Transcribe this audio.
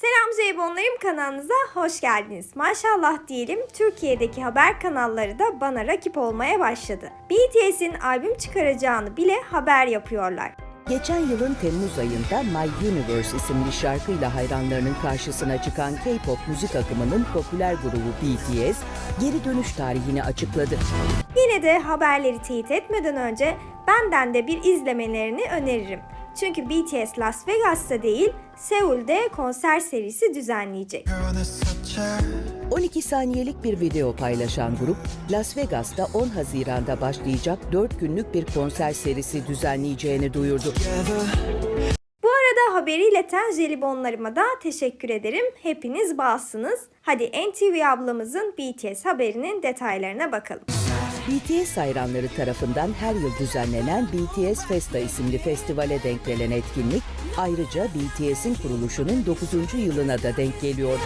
Selam Ceybonlarım kanalınıza hoş geldiniz. Maşallah diyelim Türkiye'deki haber kanalları da bana rakip olmaya başladı. BTS'in albüm çıkaracağını bile haber yapıyorlar. Geçen yılın Temmuz ayında My Universe isimli şarkıyla hayranlarının karşısına çıkan K-pop müzik akımının popüler grubu BTS geri dönüş tarihini açıkladı. Yine de haberleri teyit etmeden önce benden de bir izlemelerini öneririm. Çünkü BTS Las Vegas'ta değil, Seul'de konser serisi düzenleyecek. 12 saniyelik bir video paylaşan grup, Las Vegas'ta 10 Haziran'da başlayacak 4 günlük bir konser serisi düzenleyeceğini duyurdu. Bu arada haberi ileten jelibonlarıma da teşekkür ederim. Hepiniz bağsınız. Hadi NTV ablamızın BTS haberinin detaylarına bakalım. BTS hayranları tarafından her yıl düzenlenen BTS Festa isimli festivale denk gelen etkinlik, ayrıca BTS'in kuruluşunun 9. yılına da denk geliyor.